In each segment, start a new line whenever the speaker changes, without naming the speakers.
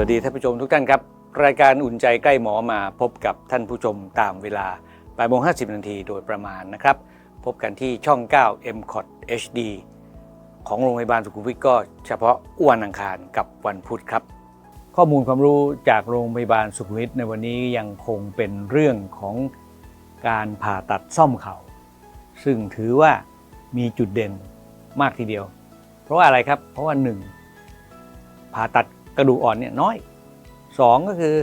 วัสดีท่านผู้ชมทุกท่านครับ รายการอุ่นใจใกล้หมอมาพบกับท่านผู้ชมตามเวลา8โมง50นาทีโดยประมาณนะครับ พบกันที่ช่อง 9 m c o t HD ของโรงพยาบาลสุขุมวิทก็เฉพาะอ้วนอังคารกับวันพุธครับ ข้อมูลความรู้จากโรงพยาบาลสุขุมวิทในวันนี้ยังคงเป็นเรื่องของการผ่าตัดซ่อมเขา่าซึ่งถือว่ามีจุดเด่นมากทีเดียว เพราะว่าอะไรครับเพราะว่าหนึ่งผ่าตัด กระดูกอ่อนเนี่ยน้อย 2 ก็คือ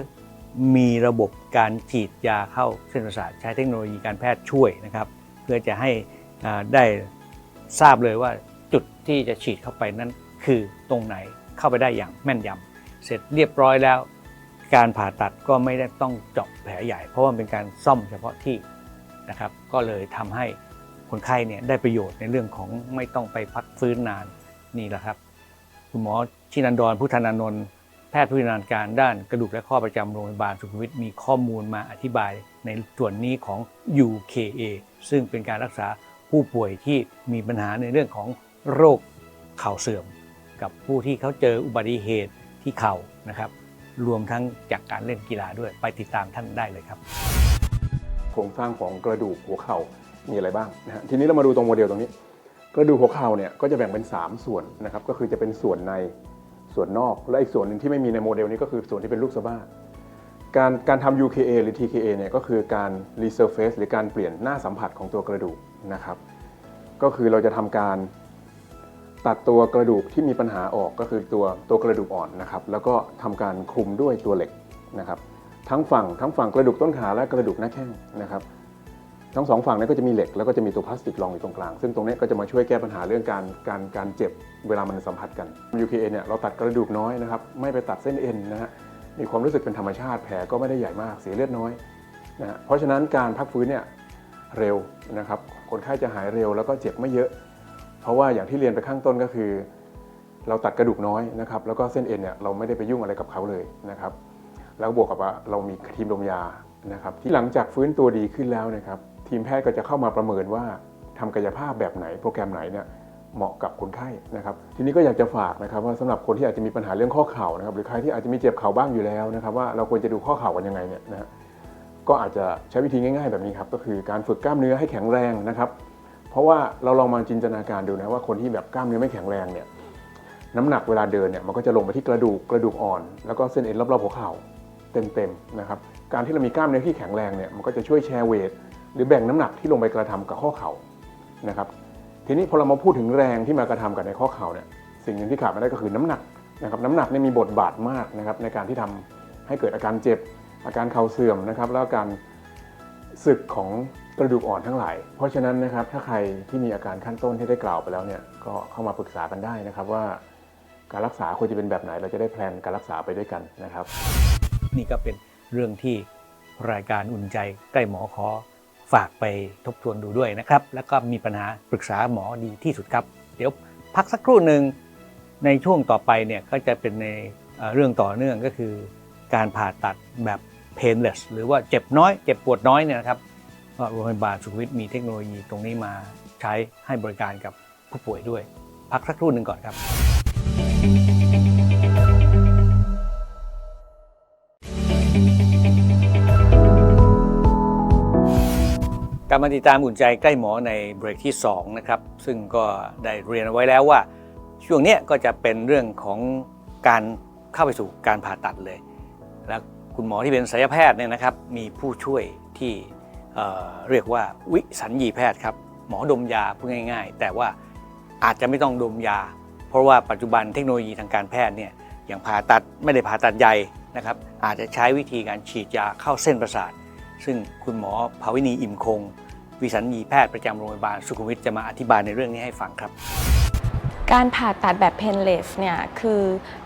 มีระบบการฉีดยาเข้าเส้นประสาทใช้เทคโนโลยีการแพทย์ช่วยนะครับ เพื่อจะให้ได้ทราบเลยว่าจุดที่จะฉีดเข้าไปนั้น คือตรงไหนเข้าไปได้อย่างแม่นยำเสร็จเรียบร้อยแล้ว การผ่าตัดก็ไม่ได้ต้องเจาะแผลใหญ่ เพราะว่าเป็นการซ่อมเฉพาะที่นะครับ ก็เลยทำให้คนไข้เนี่ยได้ประโยชน์ในเรื่องของไม่ต้องไปพักฟื้นนานนี่แหละครับ คุณหมอ ชินันดรพุทธานนนท์แพทย์ผู้ชำนาญการด้านกระดูกและข้อประจำโรงพยาบาลสุขุมวิทมีข้อมูลมาอธิบายในส่วนนี้ของ UKA ซึ่งเป็นการรักษาผู้ป่วยที่มีปัญหาในเรื่องของโรคเข่าเสื่อม กับผู้ที่เขาเจออุบัติเหตุที่เข่านะครับ รวมทั้งจากการเล่นกีฬาด้วยไปติดตามท่านได้เลยครับ
โครงสร้างของกระดูกหัวเข่ามีอะไรบ้างนะฮะทีนี้เรามาดูตรงโมเดลตรงนี้ กระดูกหัวเข่าเนี่ยก็จะแบ่งเป็น 3 ส่วนนะครับก็คือจะเป็นส่วนใน ส่วนนอก และอีกส่วนหนึ่งที่ไม่มีในโมเดลนี้ก็คือส่วนที่เป็นลูกสะบ้าการการทำ UKA หรือ TKA เนี่ยก็คือการ resurface หรือการเปลี่ยนหน้าสัมผัสของตัวกระดูกนะครับ ก็คือเราจะทำการตัดตัวกระดูกที่มีปัญหาออกก็คือตัวตัวกระดูกอ่อนนะครับ แล้วก็ทำการคลุมด้วยตัวเหล็กนะครับ ทั้งฝั่งทั้งฝั่งกระดูกต้นขาและกระดูกหน้าแข้งนะครับ ทั้งสองฝั่งนี้ก็จะมีเหล็กแล้วก็จะมีตัวพลาสติกรองอยู่ตรงกลาง ซึ่งตรงนี้ก็จะมาช่วยแก้ปัญหาเรื่องการการการเจ็บเวลามันสัมผัสกัน UKA เนี่ยเราตัดกระดูกน้อยนะครับไม่ไปตัดเส้นเอ็นนะฮะมีความรู้สึกเป็นธรรมชาติแผลก็ไม่ได้ใหญ่มากเสียเลือดน้อยนะฮะเพราะฉะนั้นการพักฟื้นเนี่ยเร็วนะครับคนไข้จะหายเร็วแล้วก็เจ็บไม่เยอะ เพราะว่าอย่างที่เรียนไปข้างต้นก็คือ เราตัดกระดูกน้อยนะครับแล้วก็เส้นเอ็นเนี่ยเราไม่ได้ไปยุ่งอะไรกับเขาเลยนะครับแล้วบวกกับว่าเรามีทีมดมยานะครับที่หลังจากฟื้นตัวดีขึ้นแล้วนะครับ ทีมแพทย์ก็จะเข้ามาประเมินว่าทำกายภาพแบบไหนโปรแกรมไหนเนี่ยเหมาะกับคนไข้นะครับทีนี้ก็อยากจะฝากนะครับว่าสำหรับคนที่อาจจะมีปัญหาเรื่องข้อเข่านะครับหรือใครที่อาจจะมีเจ็บเข่าบ้างอยู่แล้วนะครับว่าเราควรจะดูข้อเข่ากันยังไงเนี่ยนะฮะก็อาจจะใช้วิธีง่าย ๆ แบบนี้ครับก็คือการฝึกกล้ามเนื้อให้แข็งแรงนะครับ เพราะว่าเราลองมาจินตนาการดูนะว่าคนที่แบบกล้ามเนื้อไม่แข็งแรงเนี่ยน้ำหนักเวลาเดินเนี่ยมันก็จะลงไปที่กระดูกกระดูกอ่อน แล้วก็เส้นเอ็นรอบๆหัวเข่าเต็มๆนะครับการที่เรามีกล้ามเนื้อที่แข็งแรงเนี่ยมันก็จะช่วยแชร์เวท หรือแบ่งน้ำหนักที่ลงไปกระทำกับข้อเข่านะครับ ทีนี้พอเรามาพูดถึงแรงที่มากระทำกับในข้อเข่าเนี่ยสิ่งหนึ่งที่ขาดไม่ได้ก็คือน้ำหนักนะครับน้ำหนักเนี่ยมีบทบาทมากนะครับในการที่ทำให้เกิดอาการเจ็บ อาการเข่าเสื่อมนะครับ แล้วการสึกของกระดูกอ่อนทั้งหลาย เพราะฉะนั้นนะครับถ้าใครที่มีอาการขั้นต้นที่ได้กล่าวไปแล้วเนี่ยก็เข้ามาปรึกษากันได้นะครับว่าการรักษาควรจะเป็นแบบไหนเราจะได้แพลนการรักษาไปด้วยกันนะครับ
นี่ก็เป็นเรื่องที่รายการอุ่นใจใกล้หมอขอ ฝากไปทบทวนดูด้วยนะครับ แล้วก็มีปัญหาปรึกษาหมอดีที่สุดครับ เดี๋ยวพักสักครู่หนึ่งในช่วงต่อไปเนี่ยก็จะเป็นในเอ่อเรื่องต่อเนื่องก็คือ การผ่าตัดแบบ painless หรือว่าเจ็บน้อย เจ็บปวดน้อยเนี่ยนะครับก็โรงพยาบาลสุขวิทมีเทคโนโลยีตรงนี้มาใช้ให้บริการกับผู้ป่วยด้วย พักสักครู่หนึ่งก่อนครับ ลับมาติดตามอุ่นใจใกล้หมอในเบรกที่2นะครับซึ่งก็ได้เรียนเอาไว้แล้วว่า ช่วงนี้ก็จะเป็นเรื่องของการเข้าไปสู่การผ่าตัดเลย และคุณหมอที่เป็นศัลยแพทย์เนี่ยนะครับมีผู้ช่วยที่เเรียกว่าวิสัญญีแพทย์ครับหมอดมยาพูดง่าย ๆ แต่ว่าอาจจะไม่ต้องดมยา เพราะว่าปัจจุบันเทคโนโลยีทางการแพทย์เนี่ยอย่างผ่าตัดไม่ได้ผ่าตัดใหญ่นะครับอาจจะใช้วิธีการฉีดยาเข้าเส้นประสาท ซึ่งคุณหมอภาวินีอิ่มคง วิสัญญีแพทย์ประจำโรงพยาบาลสุขุมวิทจะมาอธิบายในเรื่องนี้ให้ฟังครับ
การผ่าตัดแบบเพนเลสเนี่ยคือ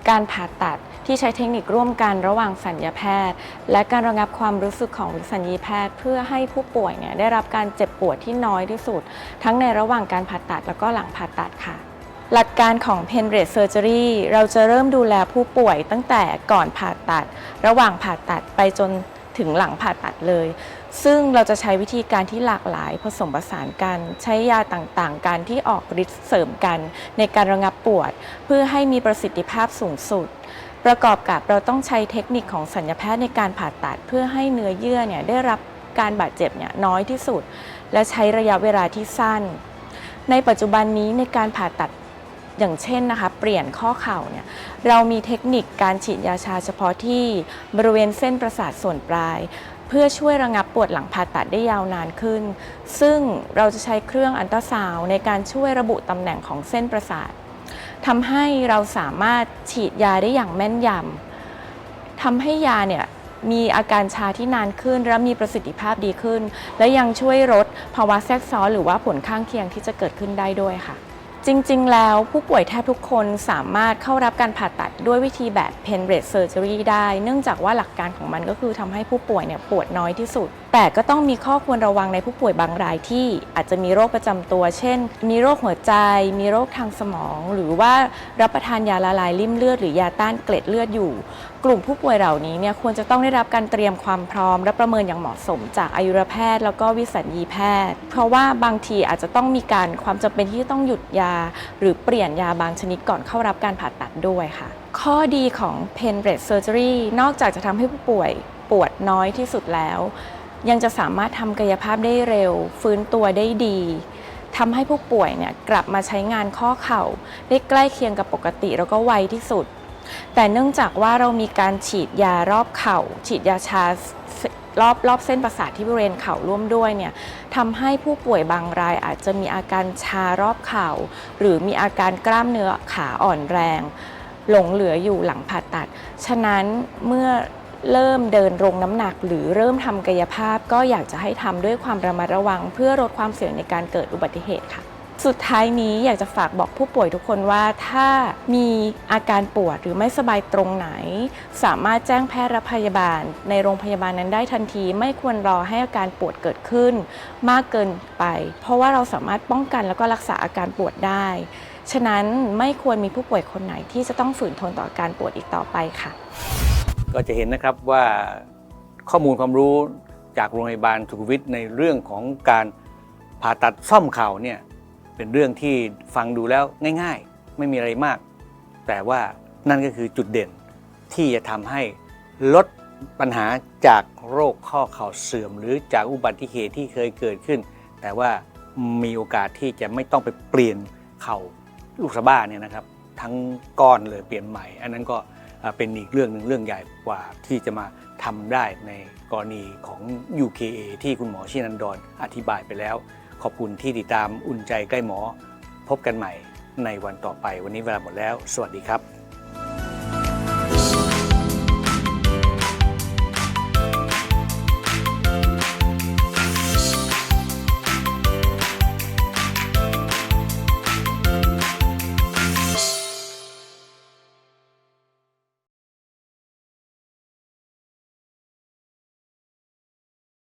การผ่าตัดที่ใช้เทคนิคร่วมกันระหว่างสัญญาแพทย์ และการระงับความรู้สึกของวิสัญญีแพทย์ เพื่อให้ผู้ป่วยเนี่ยได้รับการเจ็บปวดที่น้อยที่สุด ทั้งในระหว่างการผ่าตัดแล้วก็หลังผ่าตัดค่ะ หลักการของ Pen Rate Surgery เราจะเริ่มดูแลผู้ป่วยตั้งแต่ก่อนผ่าตัด ระหว่างผ่าตัดไปจน ถึงหลังผ่าตัดเลย ซึ่งเราจะใช้วิธีการที่หลากหลายผสมผสานกัน ใช้ยาต่างๆ การที่ออกฤทธิ์เสริมกัน ในการระงับปวด เพื่อให้มีประสิทธิภาพสูงสุด ประกอบกับเราต้องใช้เทคนิคของสัญญแพทย์ในการผ่าตัด เพื่อให้เนื้อเยื่อเนี่ยได้รับการบาดเจ็บเนี่ยน้อยที่สุด และใช้ระยะเวลาที่สั้น ในปัจจุบันนี้ในการผ่าตัด อย่างเช่นนะคะ เปลี่ยนข้อเข่าเนี่ยเรามีเทคนิคการฉีดยาชาเฉพาะที่บริเวณเส้นประสาทส่วนปลาย เพื่อช่วยระงับปวดหลังผ่าตัดได้ยาวนานขึ้น ซึ่งเราจะใช้เครื่องอันตราซาวในการช่วยระบุตำแหน่งของเส้นประสาททำให้เราสามารถฉีดยาได้อย่างแม่นยำทำให้ยาเนี่ยมีอาการชาที่นานขึ้น และมีประสิทธิภาพดีขึ้น และยังช่วยลดภาวะแทรกซ้อนหรือว่าผลข้างเคียงที่จะเกิดขึ้นได้ด้วยค่ะ จริง ๆ แล้วผู้ป่วยแทบทุกคนสามารถเข้ารับการผ่าตัดด้วยวิธีแบบ pen rate surgery ได้ เนื่องจากว่าหลักการของมันก็คือทำให้ผู้ป่วยเนี่ยปวดน้อยที่สุด แต่ก็ต้องมีข้อควรระวังในผู้ป่วยบางรายที่อาจจะมีโรคประจำตัว เช่น มีโรคหัวใจ มีโรคทางสมอง หรือว่ารับประทานยาละลายริ่มเลือด หรือยาต้านเกล็ดเลือดอยู่ กลุ่มผู้ป่วยเหล่านี้เนี่ยควรจะต้องได้รับการเตรียมความพร้อม และประเมินอย่างเหมาะสมจากอายุรแพทย์ แล้วก็วิสัญญีแพทย์ เพราะว่าบางทีอาจจะต้องมีการความจำเป็นที่ต้องหยุดยา หรือเปลี่ยนยาบางชนิดก่อนเข้ารับการผ่าตัดด้วยค่ะ ข้อดีของ Pen Rate Surgery นอกจากจะทำให้ผู้ป่วยปวดน้อยที่สุดแล้ว ยังจะสามารถทำกายภาพได้เร็ว ฟื้นตัวได้ดีทำให้ผู้ป่วยเนี่ยกลับมาใช้งานข้อเข่า ได้ใกล้เคียงกับปกติแล้วก็ไวที่สุด แต่เนื่องจากว่าเรามีการฉีดยารอบเข่า ฉีดยาชารอบรอบเส้นประสาทที่บริเวณเข่าร่วมด้วยเนี่ยทำให้ผู้ป่วยบางรายอาจจะมีอาการชารอบเข่า หรือมีอาการกล้ามเนื้อขาอ่อนแรง หลงเหลืออยู่หลังผ่าตัด ฉะนั้นเมื่อ เริ่มเดินลงน้ำหนัก หรือเริ่มทำกายภาพ ก็อยากจะให้ทำด้วยความระมัดระวัง เพื่อลดความเสี่ยงในการเกิดอุบัติเหตุค่ะ สุดท้ายนี้อยากจะฝากบอกผู้ป่วยทุกคนว่าถ้ามีอาการปวดหรือไม่สบายตรงไหน สามารถแจ้งแพทย์และพยาบาล ในโรงพยาบาลนั้นได้ทันที ไม่ควรรอให้อาการปวดเกิดขึ้น มากเกินไป เพราะว่าเราสามารถป้องกันแล้วก็รักษาอาการปวดได้ ฉะนั้นไม่ควรมีผู้ป่วยคนไหนที่จะต้องฝืนทนต่ออาการปวดอีกต่อไปค่ะ
ก็จะเห็นนะครับว่าข้อมูลความรู้จากโรงพยาบาลสุขวิทในเรื่องของการผ่าตัดซ่อมเข่าเนี่ยเป็นเรื่องที่ฟังดูแล้วง่ายๆ ไม่มีอะไรมาก แต่ว่านั่นก็คือจุดเด่นที่จะทำให้ลดปัญหาจากโรคข้อเข่าเสื่อม หรือจากอุบัติเหตุที่เคยเกิดขึ้น แต่ว่ามีโอกาสที่จะไม่ต้องไปเปลี่ยนเข่าลูกสะบ้าเนี่ยนะครับ ทั้งก้อนเลยเปลี่ยนใหม่ อันนั้นก็ เป็นอีกเรื่องหนึ่งเรื่องใหญ่กว่าที่จะมาทำได้ในกรณีของ UKA ที่คุณหมอชินันดรอธิบายไปแล้ว ขอบคุณที่ติดตามอุ่นใจใกล้หมอ พบกันใหม่ในวันต่อไป วันนี้เวลาหมดแล้ว สวัสดีครับ